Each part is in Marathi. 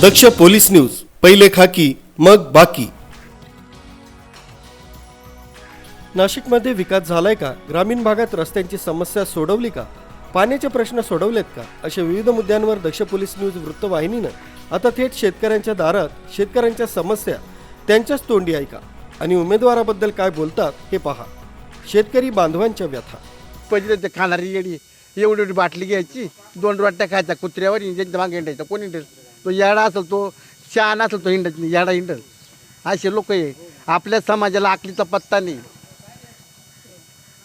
दक्ष पोलीस न्यूज पहिले खाकी मग बाकी. नाशिकमध्ये विकास झालाय का? ग्रामीण भागात रस्त्यांची समस्या सोडवली का? पाण्याचे प्रश्न सोडवलेत का? अशा विविध मुद्द्यांवर दक्ष पोलीस न्यूज वृत्तवाहिनीनं आता थेट शेतकऱ्यांच्या दारात शेतकऱ्यांच्या समस्या त्यांच्याच तोंडी ऐका आणि उमेदवाराबद्दल काय बोलतात हे पहा. शेतकरी बांधवांच्या व्यथा. पहिले ते खाणारी येडी एवढी एवढी बाटली घ्यायची दोन रोट्या खायच्या कुत्र्यावर इंजनच्या मागे कोणी तो येडा असेल तो शहाणा असेल तो हिंडत नाही येडा हिंडल. असे लोक आहे. आपल्या समाजाला आकलीचा पत्ता नाही.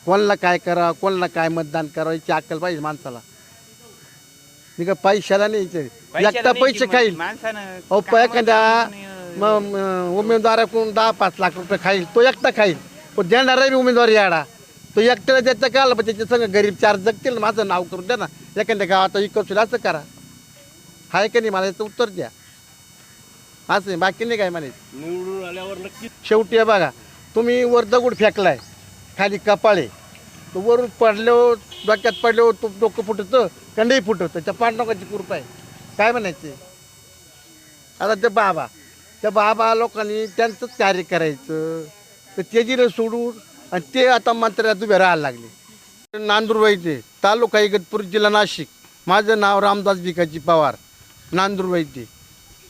कोणाला काय करा कोणाला काय मतदान करावं याची अक्कल पाहिजे माणसाला. का पैशाला नाही. एकटा पैसे खाईल. अहो एखाद्या म- म- उमेदवाराकडून दहा पाच लाख रुपये खाईल तो एकटा खाईल. पण देणारा बी उमेदवार याडा. तो एकट्याला त्याचं काल पण त्याच्या संग गरीब चार जगतील माझं नाव करून द्या ना. एखाद्या गावात इकडचं असं करा. हाय का नाही मला याचं उत्तर द्या. असं आहे, बाकी नाही काय म्हणायचं. निवडून आल्यावर नक्की शेवटी हे बघा तुम्ही वर दगड फेकलाय खाली कपाळे तो वरून पडल्यावर डोक्यात पडल्यावर तो डोकं फुटतं कंडही फुटतं त्या पांडवकाची कृपा आहे. काय म्हणायचे? आता ते बाबा त्या बाबा लोकांनी त्यांचंच कार्य करायचं. तर ते जिरे सोडून आणि ते आता मंत्र्यात उभे राहायला लागले. नांदूरवाईचे तालुका इगतपूर जिल्हा नाशिक. माझं नाव रामदास भिकाजी पवार. नांदूरवाईचे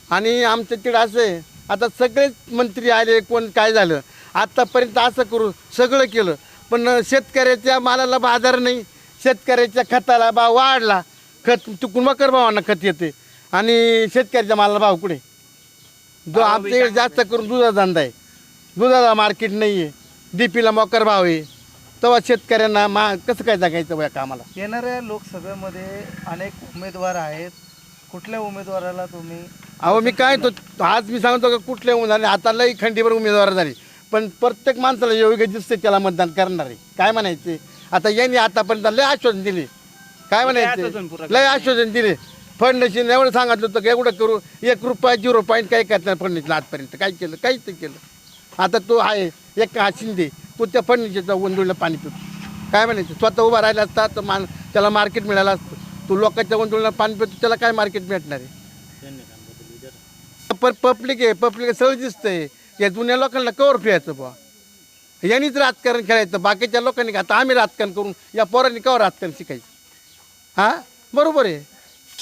आणि आमच्या तिकडे असं आहे आता सगळेच मंत्री आले कोण काय झालं आत्तापर्यंत असं करू सगळं केलं. पण शेतकऱ्याच्या मालाला बाजार नाही शेतकऱ्याच्या खताला भाव वाढला खत चुकून मकर भावांना खत येते. आणि शेतकऱ्याच्या मालाला भाव कुठे? जो आमच्या इकडे जास्त करून दुधाचा धंदा आहे. दुधाला मार्केट नाही आहे डीपीला मकर भाव आहे. तेव्हा शेतकऱ्यांना मा कसं काय जगायचं या कामाला? येणाऱ्या लोकसभेमध्ये अनेक उमेदवार आहेत कुठल्या उमेदवाराला तुम्ही अहो मी काय तो आज मी सांगतो का कुठल्या उमेदवार आता लई खंडीवर उमेदवार झाले. पण प्रत्येक माणसाला योग्य दिसते त्याला मतदान करणार. आहे काय म्हणायचे? आता यांनी आतापर्यंत लय आश्वासन दिले. काय म्हणायचे? लय आश्वासन दिले. फडणवीसने एवढं सांगितलं होतं की एवढं करू एक रुपया झिरो पॉईंट काही करणार फडणवीसला आजपर्यंत. काय केलं? काहीच नाही केलं. आता तो आहे एक हा शिंदे. तो त्या फडणवीसच्या वंदुळीला पाणी पितो. काय म्हणायचं? स्वतः उभा राहिला असता तर मान त्याला मार्केट मिळालं असतं. तू लोकांच्या वंदुळीला पाणी पितो त्याला काय मार्केट भेटणार आहे? पर पब्लिक आहे पब्लिक सगळं दिसतंय. या जुन्या लोकांना कवर फिरायचं बुवा. यांनीच राजकारण खेळायचं बाकीच्या लोकांनी का आता आम्ही राजकारण करून या पोरांनी कवर राजकारण शिकायचं. हां? बरोबर आहे.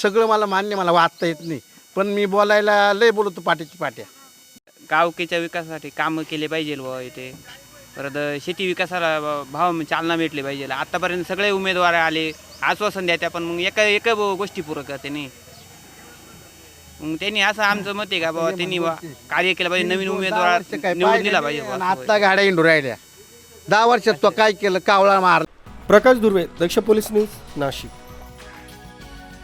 सगळं मला मान्य मला वाचता येत नाही. पण मी बोलायला लय बोलतो पाट्याची पाट्या. गावकीच्या विकासासाठी कामं केले पाहिजे बुवा इथे. परत शेती विकासाला भाव चालना भेटली पाहिजे. आतापर्यंत सगळे उमेदवार आले. आश्वासन द्या त्या पण मग एका एका ब- गोष्टी पूरक करते नाही. मग त्यांनी असं आमचं मत आहे का बाबा त्यांनी बा कार्य केलं पाहिजे नवीन उमेदवार वर्ष काय निवडून दिला पाहिजे बुवा, आता गाड्या इंडू राहिल्या. दहा वर्षात तो काय केलं? कावळा मार प्रकाश दुर्वे दक्ष पोलीस न्यूज नाशिक.